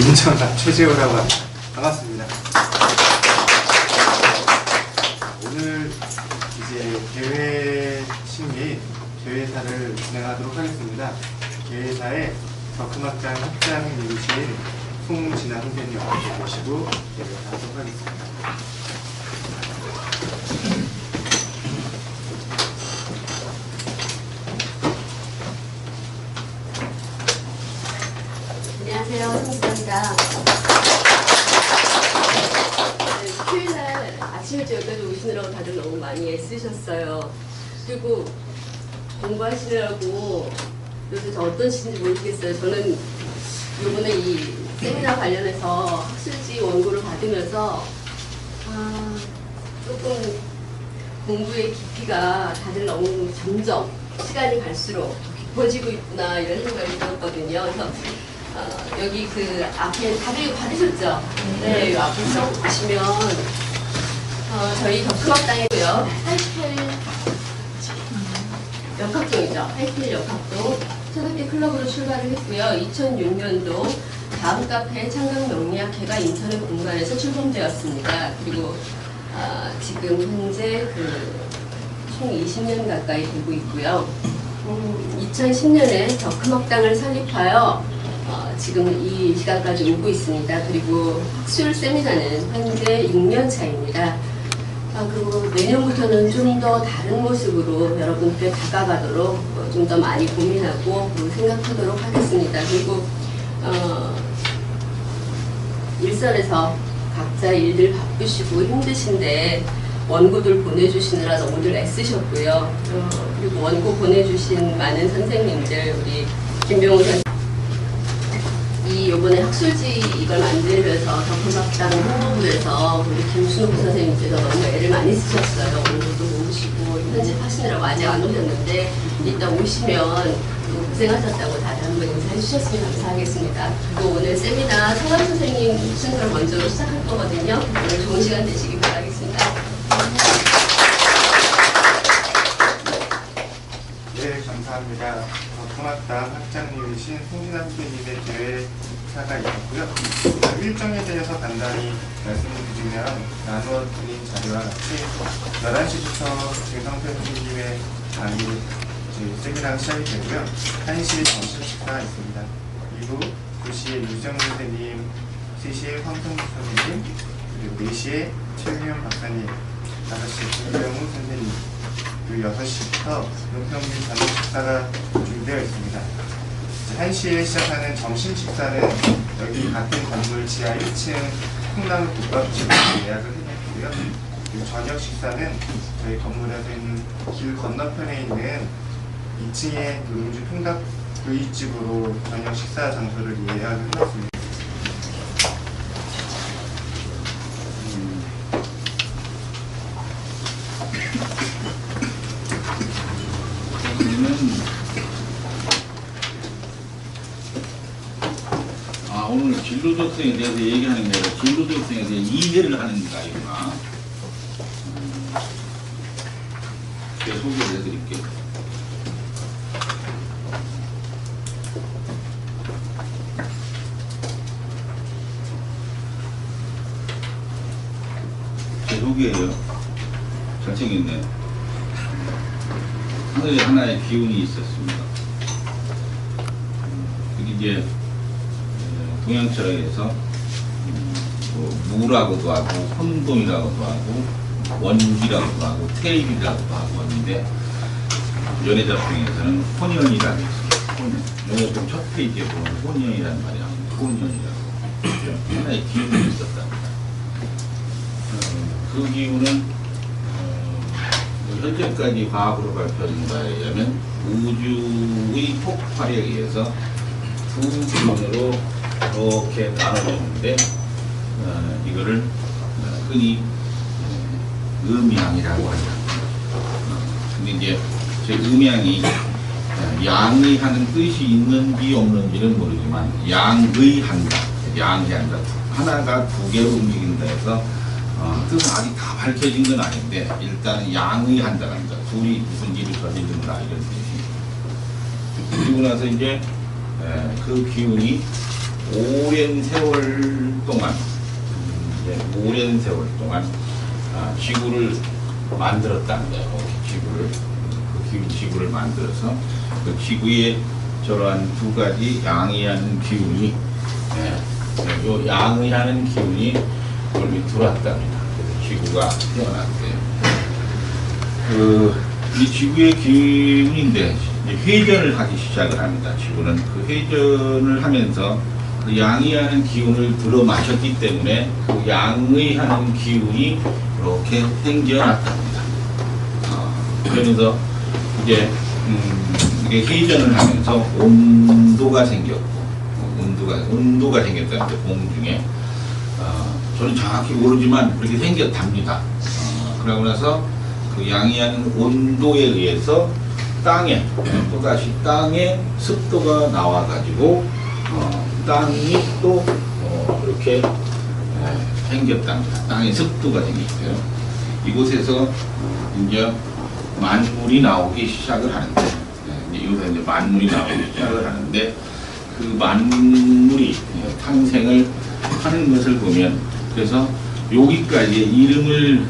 최재호라고 합니다. 반갑습니다. 오늘 이제 대회 심리 대회사를 진행하도록 하겠습니다. 대회사에 적금학장 학장님이신 송진아 선생님 어서 모시고 대회를 하도록 하겠습니다. 안녕하세요. 송수입니다. 네, 토요일날 아침에 여기까지 오시느라고 다들 너무 많이 애쓰셨어요. 그리고 공부하시느라고 요새 저 어떤 시인지 모르겠어요. 저는 요번에 이 세미나 관련해서 학술지 원고를 받으면서 아, 조금 공부의 깊이가 다들 너무 점점 시간이 갈수록 더 깊어지고 있구나 이런 생각이 들었거든요. 그래서 어, 여기 그 앞에 다들 이거 받으셨죠? 네, 이 앞에 써 보시면 어, 저희 덕크학당이고요. 88 역학동이죠. 88 역학동 초등학교 클럽으로 출발을 했고요. 2006년도 다음 카페 창강 명리학회가 인터넷 공간에서 출범되었습니다. 그리고 아, 지금 현재 그 총 20년 가까이 되고 있고요. 음, 2010년에 덕크먹당을 설립하여 어, 지금 이 시간까지 오고 있습니다. 그리고 학술 세미나는 현재 6년 차입니다. 아, 그리고 내년부터는 좀 더 다른 모습으로 여러분께 다가가도록 어, 좀더 많이 고민하고 어, 생각하도록 하겠습니다. 그리고 어, 일선에서 각자 일들 바쁘시고 힘드신데 원고들 보내주시느라 너무들 애쓰셨고요. 어, 그리고 원고 보내주신 많은 선생님들 우리 김병호 선생님 이 요번에 학술지 이걸 만들면서 덕분학당 홍 보부에서 우리 김순호 선생님께서 너무 애를 많이 쓰셨어요. 오늘도 오시고 편집하시느라고 아직 안 오셨는데 이따 오시면 또 고생하셨다고 다시 한번 인사해 주셨으면 감사하겠습니다. 그리고 오늘 세미나 성함 선생님 순서를 먼저 시작할 거거든요. 오늘 좋은 시간 되시기 바라겠습니다. 네, 감사합니다. 동학당 학장님이신 송진아 선생님의 대회사가 있고요. 그 일정에 대해서 간단히 말씀을 드리면 나누어 드린 자료와 같이 11시부터 김성태 선생님의 강의 세미나가 시작이 되고요. 1시에 점심 식사가 있습니다. 그리고 2시에 유정 선생님, 3시에 황성국 선생님, 그리고 4시에 최유현 박사님, 5시에 김병우 선생님, 그리고 6시부터 은평민 저녁 식사가 준비되어 있습니다. 이제 1시에 시작하는 점심 식사는 여기 같은 건물 지하 1층 콩나물 국밥집으로 예약을 해놓고요. 그리고 저녁 식사는 저희 건물에서 있는 길 건너편에 있는 2층의 노동주 통닭 구이집으로 저녁 식사 장소를 예약을 해놨습니다. 아 오늘 진로 적성에 대해서 얘기하는 게 아니라 진로 적성에 대해 이해를 하는 거이구나. 음, 제가 소개를 해드릴게요. 제 소개예요. 잘생겼네. 하늘에 하나의 기운이 있었습니다. 그게 이제 에, 동양철학에서 음, 뭐 무라고도 하고 혼돈이라고도 하고 원기라고도 하고 태입이라고도 하고 하는데 연애자풍에서는 혼연이라고 있어요. 혼연. 연애자풍 첫 페이지에 보면 혼연이라는 말이 나옵니다. 혼연이라고. 하나의 기운이 있었답니다. 어, 그 기운은 어, 뭐 현재까지 과학으로 발표된 바에 의하면 우주의 폭발에 의해서 두 기운으로 이렇게 나눠졌는데 어, 이거를 어, 흔히 어, 음양이라고 한다. 어, 근데 이제 제 음양이 어, 양의 하는 뜻이 있는지 없는지는 모르지만 양의 한다, 양의 한다. 하나가 두 개로 움직인다 해서 어, 뜻은 아직 다 밝혀진 건 아닌데 일단은 양의 한다는 거 둘이 무슨 일을 저지른다 이런 뜻이 그리고 나서 이제 에, 그 기운이 오랜 세월 동안 음, 이제 오랜 세월 동안 아, 지구를 만들었다는 거예요. 지구를 그 기- 지구를 만들어서 그 지구에 저러한 두 가지 양이하는 기운이 예, 예, 요 양이하는 기운이 여기 들어왔답니다. 지구가 태어났대요. 그, 이 지구의 기운인데 회전을 하기 시작을 합니다. 지구는 그 회전을 하면서 그 양이 하는 기운을 들어 마셨기 때문에 그 양의 하는 기운이 이렇게 생겨났답니다. 어, 그러면서 이제 음, 이게 회전을 하면서 온도가 생겼고 어, 온도가 온도가 생겼다는데 공중에 어, 저는 정확히 모르지만 그렇게 생겼답니다. 어, 그러고 나서 그 양이하는 온도에 의해서 땅에 또 다시 땅에 습도가 나와가지고 어, 땅이 또 어, 이렇게 에, 생겼답니다. 땅에 습도가 생겼어요. 이곳에서 이제 만물이 나오기 시작을 하는데 예, 이제 이곳에 이제 만물이 나오기 시작을 하는데 그 만물이 예, 탄생을 하는 것을 보면 그래서 여기까지 이름을